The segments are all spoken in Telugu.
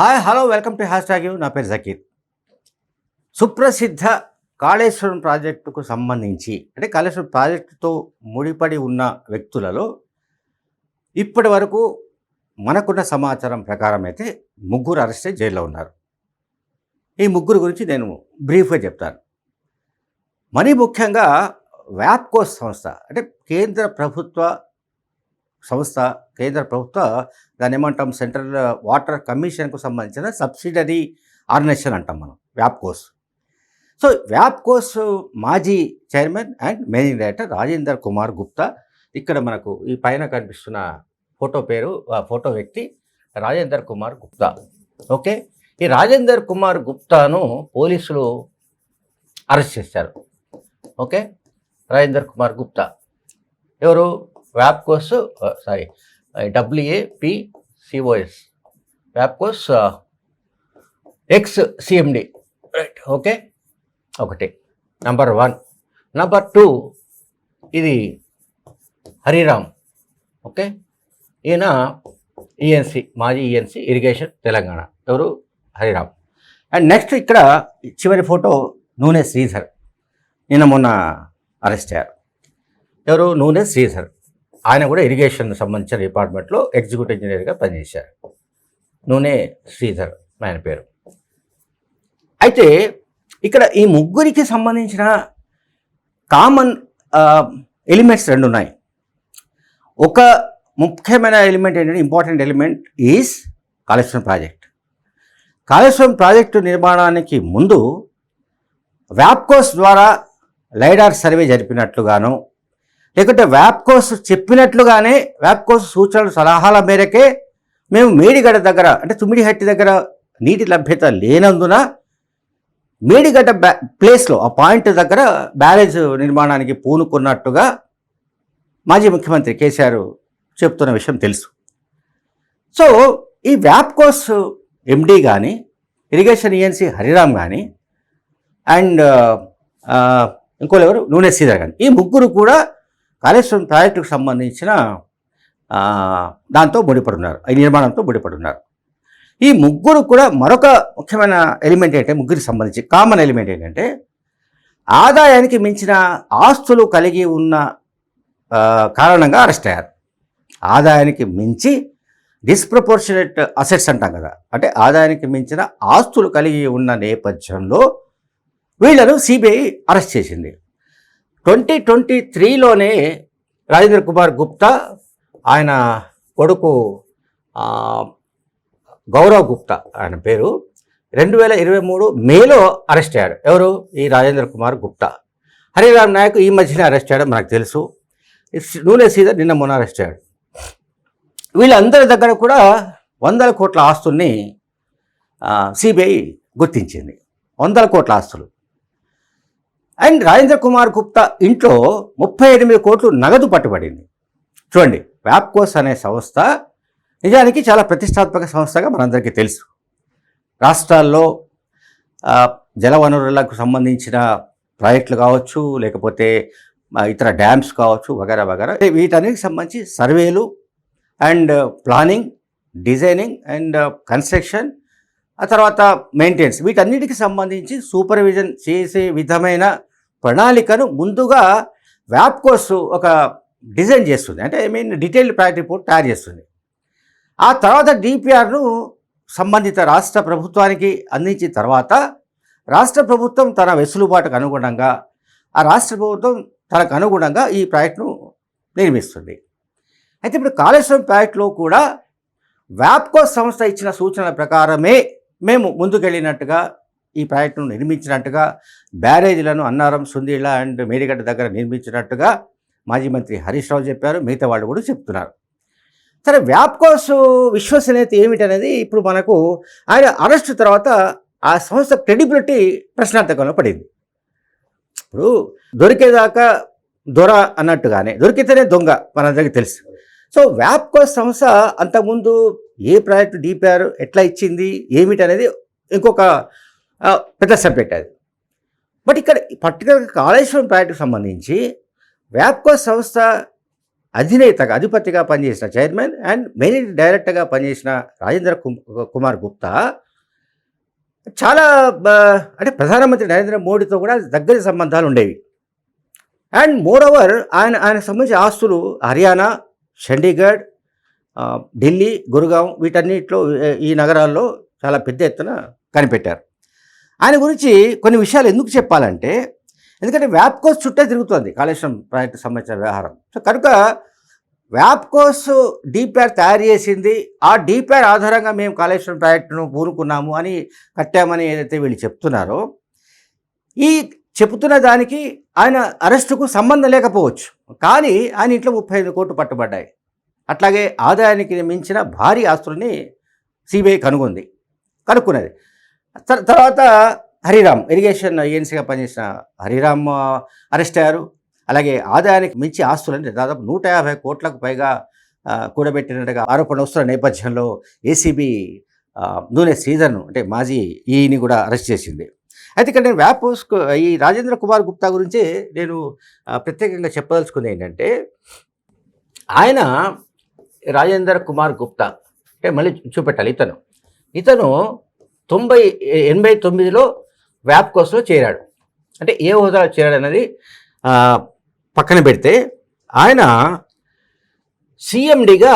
Hi hello welcome to hashtag U. నా పేరు జకీర్. సుప్రసిద్ధ కాళేశ్వరం ప్రాజెక్టుకు సంబంధించి అంటే కాళేశ్వరం ప్రాజెక్టుతో ముడిపడి ఉన్న వ్యక్తులలో ఇప్పటి వరకు మనకున్న సమాచారం ప్రకారం అయితే ముగ్గురు అరెస్ట్ జైల్లో ఉన్నారు. ఈ ముగ్గురు గురించి నేను బ్రీఫ్గా చెప్తాను. మరీ ముఖ్యంగా వ్యాప్కోస్ సంస్థ అంటే కేంద్ర ప్రభుత్వ సంస్థ కేంద్ర ప్రభుత్వ దాని ఏమంటాం సెంట్రల్ వాటర్ కమిషన్కు సంబంధించిన సబ్సిడరీ ఆర్గనైజేషన్ అంటాం మనం వ్యాప్కోస్. సో వ్యాప్కోస్ మాజీ chairman and managing director Rajender Kumar Gupta ఇక్కడ మనకు ఈ పైన కనిపిస్తున్న ఫోటో పేరు ఆ ఫోటో వ్యక్తి రాజేందర్ కుమార్ గుప్తా. ఓకే? ఈ రాజేందర్ కుమార్ గుప్తాను పోలీసులు అరెస్ట్ చేశారు. ఓకే? రాజేందర్ కుమార్ గుప్తా. ఎవరు? వ్యాప్కోస్ sorry WAP cos వ్యాప్కోస్ X CMD right okay ఒకటి. నంబర్ వన్ నంబర్ టూ ఇది హరిరామ్ ఓకే ఈయన ఈఎన్సి మాజీ ఈఎన్సి ఇరిగేషన్ తెలంగాణ. ఎవరు? హరిరామ్. అండ్ నెక్స్ట్ ఇక్కడ చివరి ఫోటో నూనె శ్రీధర్. నిన్న మొన్న అరెస్ట్ అయ్యారు. ఎవరు? నూనె శ్రీధర్. ఆయన కూడా ఇరిగేషన్ సంబంధించిన డిపార్ట్మెంట్లో ఎగ్జిక్యూటివ్ ఇంజనీర్గా పనిచేశారు. నూనె శ్రీధర్ ఆయన పేరు. అయితే ఇక్కడ ఈ ముగ్గురికి సంబంధించిన కామన్ ఎలిమెంట్స్ రెండు ఉన్నాయి. ఒక ముఖ్యమైన ఎలిమెంట్ ఏంటంటే important element is Kaleshwaram project Kaleshwaram project నిర్మాణానికి ముందు వ్యాప్కోస్ ద్వారా లైడార్ సర్వే జరిపినట్లుగాను లేకుంటే వ్యాప్కోస్ చెప్పినట్లుగానే వ్యాప్కోస్ సూచనలు సలహాల మేరకే మేము మేడిగడ్డ దగ్గర అంటే తుమ్మిడిహట్టి దగ్గర నీటి లభ్యత లేనందున మేడిగడ్డ బ్యా ప్లేస్లో ఆ పాయింట్ దగ్గర బ్యారేజ్ నిర్మాణానికి పూనుకున్నట్టుగా మాజీ ముఖ్యమంత్రి కేసీఆర్ చెప్తున్న విషయం తెలుసు. సో ఈ వ్యాప్కోస్ ఎండీ కానీ ఇరిగేషన్ ఈఎన్సీ హరిరామ్ కానీ అండ్ ఇంకోళ్ళు ఎవరు? నూనె శ్రీధర్ కానీ ఈ ముగ్గురు కూడా కాళేశ్వరం ప్రాజెక్టుకు సంబంధించిన దాంతో ముడిపడున్నారు. ఈ నిర్మాణంతో ముడిపడున్నారు. ఈ ముగ్గురు కూడా మరొక ముఖ్యమైన ఎలిమెంట్ ఏంటంటే ముగ్గురికి సంబంధించి కామన్ ఎలిమెంట్ ఏంటంటే ఆదాయానికి మించిన ఆస్తులు కలిగి ఉన్న కారణంగా అరెస్ట్ అయ్యారు. ఆదాయానికి మించి డిస్ప్రపోర్షనేట్ అసెట్స్ అంటాం కదా. అంటే ఆదాయానికి మించిన ఆస్తులు కలిగి ఉన్న నేపథ్యంలో వీళ్ళను సిబిఐ అరెస్ట్ చేసింది. ట్వంటీ ట్వంటీ త్రీలోనే రాజేంద్ర కుమార్ గుప్తా ఆయన కొడుకు గౌరవ్ గుప్తా ఆయన పేరు రెండు వేల ఇరవై మూడు మేలో అరెస్ట్ అయ్యాడు. ఎవరు? ఈ రాజేంద్ర కుమార్ గుప్తా. హరిరామ్ నాయక్ ఈ మధ్యనే అరెస్ట్ అయ్యాడు మనకు తెలుసు. నూనె సీదర్ నిన్న మొన్న అరెస్ట్ అయ్యాడు. వీళ్ళందరి దగ్గర కూడా వందల కోట్ల ఆస్తుల్ని సిబిఐ గుర్తించింది. వందల కోట్ల ఆస్తులు. అండ్ రాజేంద్ర కుమార్ గుప్తా ఇంట్లో ముప్పై ఎనిమిది కోట్లు నగదు పట్టుబడింది. చూడండి వ్యాప్కోస్ అనే సంస్థ నిజానికి చాలా ప్రతిష్టాత్మక సంస్థగా మనందరికీ తెలుసు. రాష్ట్రాల్లో జలవనరులకు సంబంధించిన ప్రాజెక్టులు కావచ్చు లేకపోతే ఇతర డ్యామ్స్ కావచ్చు వగేరా వగేరా. వీటన్నిటికి సంబంధించి సర్వేలు and planning designing and construction ఆ తర్వాత మెయింటెనెన్స్. వీటన్నిటికి సంబంధించి సూపర్విజన్ చేసే విధమైన ప్రణాళికను ముందుగా వ్యాప్కోస్ ఒక డిజైన్ చేస్తుంది. అంటే I mean detailed project report తయారు చేస్తుంది. ఆ తర్వాత డిపిఆర్ను సంబంధిత రాష్ట్ర ప్రభుత్వానికి అందించిన తర్వాత రాష్ట్ర ప్రభుత్వం తన వెసులుబాటుకు అనుగుణంగా ఆ రాష్ట్ర ప్రభుత్వం తనకు అనుగుణంగా ఈ ప్రాజెక్టును నిర్మిస్తుంది. అయితే ఇప్పుడు కాళేశ్వరం ప్రాజెక్టులో కూడా వ్యాప్కో సంస్థ ఇచ్చిన సూచనల ప్రకారమే మేము ముందుకెళ్ళినట్టుగా ఈ ప్రాజెక్టును నిర్మించినట్టుగా బ్యారేజీలను అన్నారం సుందీళ్ళ అండ్ మేడిగడ్డ దగ్గర నిర్మించినట్టుగా మాజీ మంత్రి హరీష్ రావు చెప్పారు. మిగతా వాళ్ళు కూడా చెప్తున్నారు. సరే వ్యాప్కోస్ విశ్వసనీయత ఏమిటనేది ఇప్పుడు మనకు ఆయన అరెస్ట్ తర్వాత ఆ సంస్థ క్రెడిబిలిటీ ప్రశ్నార్థకంలో పడింది. ఇప్పుడు దొరికేదాకా దొర అన్నట్టుగానే దొరికితేనే దొంగ మనందరికీ తెలుసు. సో వ్యాప్కో సంస్థ అంతకుముందు ఏ ప్రాజెక్టు డిపిఆర్ ఎట్లా ఇచ్చింది ఏమిటనేది ఇంకొక పెద్ద సబ్జెక్ట్ అది. బట్ ఇక్కడ పర్టికులర్గా కాళేశ్వరం ప్రాజెక్టుకు సంబంధించి వ్యాప్కో సంస్థ అధినేతగా అధిపతిగా పనిచేసిన చైర్మన్ అండ్ మెయిన్ డైరెక్టర్గా పనిచేసిన రాజేంద్ర కుమార్ గుప్తా చాలా అంటే ప్రధానమంత్రి నరేంద్ర మోడీతో కూడా దగ్గర సంబంధాలు ఉండేవి. అండ్ మోర్ ఓవర్ ఆయన ఆయనకు సంబంధించిన ఆస్తులు హర్యానా చండీగఢ్ ఢిల్లీ గురుగాం వీటన్నిటిలో ఈ నగరాల్లో చాలా పెద్ద ఎత్తున కనిపెట్టారు. ఆయన గురించి కొన్ని విషయాలు ఎందుకు చెప్పాలంటే ఎందుకంటే వ్యాప్కోస్ చుట్టే తిరుగుతుంది కాళేశ్వరం ప్రాజెక్టు సంబంధించిన వ్యవహారం. సో కనుక వ్యాప్కోస్ డీపీఆర్ తయారు చేసింది ఆ డీపీఆర్ ఆధారంగా మేము కాళేశ్వరం ప్రాజెక్టును పూనుకున్నాము అని కట్టామని ఏదైతే వీళ్ళు చెప్తున్నారో ఈ చెబుతున్న దానికి ఆయన అరెస్టుకు సంబంధం లేకపోవచ్చు. కానీ ఆయన ఇంట్లో ముప్పై ఐదు కోట్లు పట్టుబడ్డాయి. అట్లాగే ఆదాయానికి మించిన భారీ ఆస్తుల్ని సిబిఐ కనుగొంది కనుక్కున్నది. తర్వాత హరిరామ్ ఇరిగేషన్ ఏజెన్సీగా పనిచేసిన హరిరామ్ అరెస్ట్ అయ్యారు. అలాగే ఆదాయానికి మించి ఆస్తులని దాదాపు నూట యాభై కోట్లకు పైగా కూడబెట్టినట్టుగా ఆరోపణ వస్తున్న నేపథ్యంలో ఏసీబీ నూనె శ్రీధర్ను అంటే మాజీ ఈని కూడా అరెస్ట్ చేసింది. అయితే ఇక్కడ నేను వ్యాపోస్ ఈ రాజేంద్ర కుమార్ గుప్తా గురించి నేను ప్రత్యేకంగా చెప్పదలుచుకుంది ఏంటంటే ఆయన రాజేంద్ర కుమార్ గుప్తా అంటే మళ్ళీ చూపెట్టాలి ఇతను. ఇతను తొంభై ఎనభై తొమ్మిదిలో వ్యాప్ కోర్సులో చేరాడు. అంటే ఏ హోదాలో చేరాడు అనేది పక్కన పెడితే ఆయన సిఎండిగా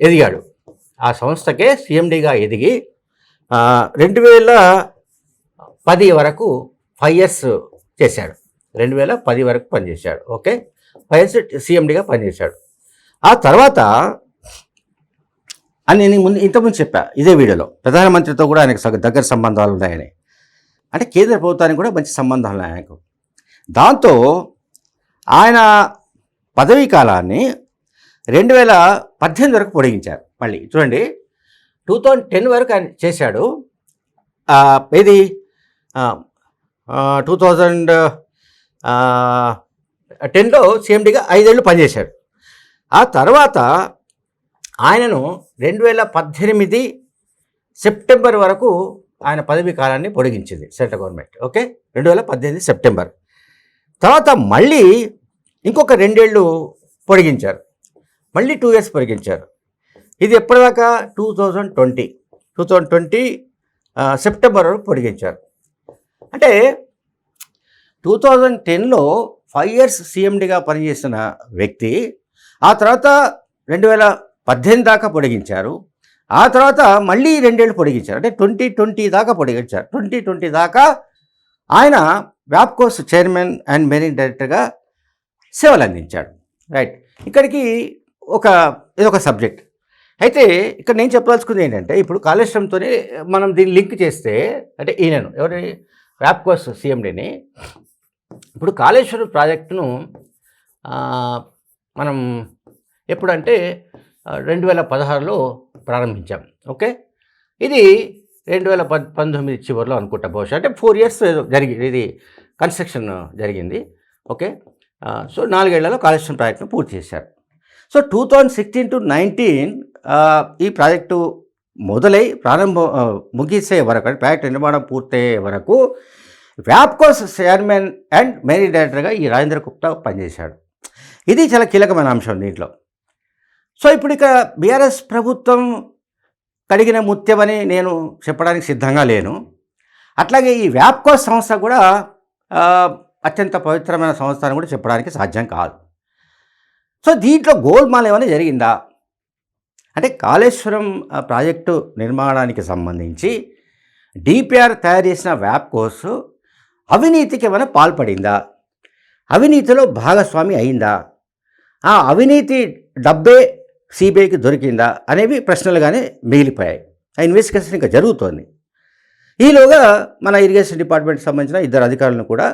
ఎదిగాడు. ఆ సంస్థకే సిఎండిగా ఎదిగి రెండు వేల పది వరకు ఫైవ్ ఇయర్స్ చేశాడు. రెండు వేల పది వరకు పనిచేశాడు. ఓకే? ఫైవ్ ఇయర్స్ సిఎండిగా పనిచేశాడు. ఆ తర్వాత అని నేను ముందు ఇంతకుముందు చెప్పా ఇదే వీడియోలో. ప్రధానమంత్రితో కూడా ఆయనకు దగ్గర సంబంధాలు ఉన్నాయని. అంటే కేంద్ర ప్రభుత్వానికి కూడా మంచి సంబంధాలు ఉన్నాయి ఆయనకు. దాంతో ఆయన పదవీ కాలాన్ని రెండు వేల పద్దెనిమిది వరకు పొడిగించారు మళ్ళీ. చూడండి టూ థౌజండ్ టెన్ వరకు ఆయన చేశాడు. ఆ, ఇది టూ థౌజండ్ టెన్లో సీఎండీగా ఐదేళ్ళు పనిచేశాడు. ఆ తర్వాత ఆయనను రెండు వేల పద్దెనిమిది సెప్టెంబర్ వరకు ఆయన పదవీ కాలాన్ని పొడిగించింది సెంట్రల్ గవర్నమెంట్. ఓకే? రెండు వేల పద్దెనిమిది సెప్టెంబర్. తర్వాత మళ్ళీ ఇంకొక రెండేళ్ళు పొడిగించారు. మళ్ళీ టూ ఇయర్స్ పొడిగించారు. ఇది ఎప్పటిదాకా? Two thousand twenty. Two thousand twenty September వరకు పొడిగించారు. అంటే టూ థౌజండ్ టెన్లో ఫైవ్ ఇయర్స్ సీఎండీగా పనిచేసిన వ్యక్తి ఆ తర్వాత రెండు వేల పద్దెనిమిది దాకా పొడిగించారు. ఆ తర్వాత మళ్ళీ రెండేళ్ళు పొడిగించారు. అంటే ట్వంటీ ట్వంటీ దాకా పొడిగించారు. ట్వంటీ ట్వంటీ దాకా ఆయన వ్యాప్కోస్ చైర్మన్ అండ్ మేనేజింగ్ డైరెక్టర్గా సేవలు అందించాడు రైట్. ఇక్కడికి ఒక ఇదొక సబ్జెక్ట్. అయితే ఇక్కడ నేను చెప్పదలుచుకుంది ఏంటంటే ఇప్పుడు కాళేశ్వరంతోనే మనం దీన్ని లింక్ చేస్తే అంటే ఈయనను ఎవరి వ్యాప్కోస్ సీఎండీని ఇప్పుడు కాళేశ్వరం ప్రాజెక్టును మనం ఎప్పుడంటే రెండు వేల పదహారులో ప్రారంభించాం. ఓకే? ఇది రెండు వేల పద్ పంతొమ్మిది చివరిలో అనుకుంటా బహుశా. అంటే ఫోర్ ఇయర్స్ జరిగి ఇది కన్స్ట్రక్షన్ జరిగింది. ఓకే? సో నాలుగేళ్ళలో కాళేశ్వరం ప్రాజెక్టును పూర్తి చేశారు. So two thousand sixteen to nineteen ఈ ప్రాజెక్టు మొదలై ప్రారంభం ముగిసే వరకు అంటే ప్రాజెక్టు నిర్మాణం పూర్తయ్యే వరకు వ్యాప్కోస్ చైర్మన్ అండ్ మేనేజ్ డైరెక్టర్గా ఈ రాజేంద్ర గుప్తా పనిచేశాడు. ఇది చాలా కీలకమైన అంశం దీంట్లో. సో ఇప్పుడు ఇక బీఆర్ఎస్ ప్రభుత్వం కడిగిన ముత్యమని నేను చెప్పడానికి సిద్ధంగా లేను. అట్లాగే ఈ వ్యాప్కో సంస్థ కూడా అత్యంత పవిత్రమైన సంస్థ అని కూడా చెప్పడానికి సాధ్యం కాదు. సో దీంట్లో గోల్మాల్ ఏమైనా జరిగిందా? అంటే కాళేశ్వరం ప్రాజెక్టు నిర్మాణానికి సంబంధించి డిపిఆర్ తయారు చేసిన వ్యాప్ కోర్సు అవినీతికి ఏమైనా పాల్పడిందా? అవినీతిలో భాగస్వామి అయిందా? ఆ అవినీతి డబ్బే సిబిఐకి దొరికిందా అనేవి ప్రశ్నలుగానే మిగిలిపోయాయి. ఆ ఇన్వెస్టిగేషన్ ఇంకా జరుగుతోంది. ఈలోగా మన ఇరిగేషన్ డిపార్ట్మెంట్కి సంబంధించిన ఇద్దరు అధికారులను కూడా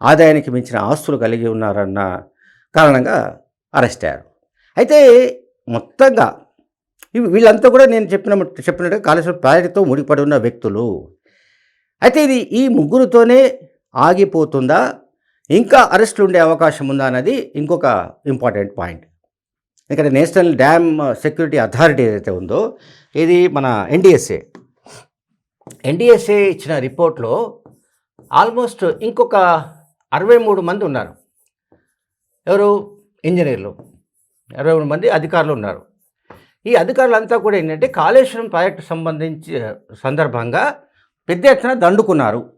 ఆదాయానికి మించిన ఆస్తులు కలిగి ఉన్నారన్న కారణంగా అరెస్ట్ అయ్యారు. అయితే మొత్తంగా వీళ్ళంతా కూడా నేను చెప్పిన చెప్పినట్టుగా కాళేశ్వరం ప్రాజెక్టుతో ముడిపడి ఉన్న వ్యక్తులు. అయితే ఇది ఈ ముగ్గురుతోనే ఆగిపోతుందా? ఇంకా అరెస్టులు ఉండే అవకాశం ఉందా అన్నది ఇంకొక ఇంపార్టెంట్ పాయింట్. ఇక్కడ నేషనల్ డ్యామ్ సెక్యూరిటీ అథారిటీ ఏదైతే ఉందో ఇది మన ఎన్డిఎస్ఏ. ఎన్డిఎస్ఏ ఇచ్చిన రిపోర్ట్లో ఆల్మోస్ట్ ఇంకొక అరవై మూడు మంది ఉన్నారు. ఎవరు? ఇంజనీర్లు. అరవై మూడు మంది అధికారులు ఉన్నారు. ఈ అధికారులంతా కూడా ఏంటంటే కాళేశ్వరం ప్రాజెక్టు సంబంధించి సందర్భంగా పెద్ద ఎత్తున దండుకున్నారు.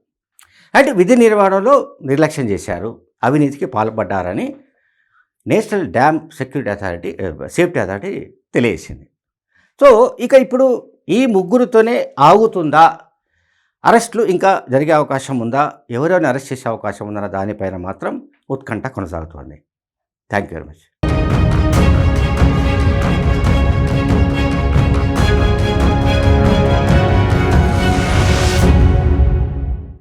అంటే విధి నిర్వహణలో నిర్లక్ష్యం చేశారు. అవినీతికి పాల్పడ్డారని national dam security authority safety authority తెలియజేసింది. సో ఇక ఇప్పుడు ఈ ముగ్గురితోనే ఆగుతుందా? అరెస్టులు ఇంకా జరిగే అవకాశం ఉందా? ఎవరెవరిని అరెస్ట్ చేసే అవకాశం ఉందన్న దానిపైన మాత్రం ఉత్కంఠ కొనసాగుతోంది. Thank you very much.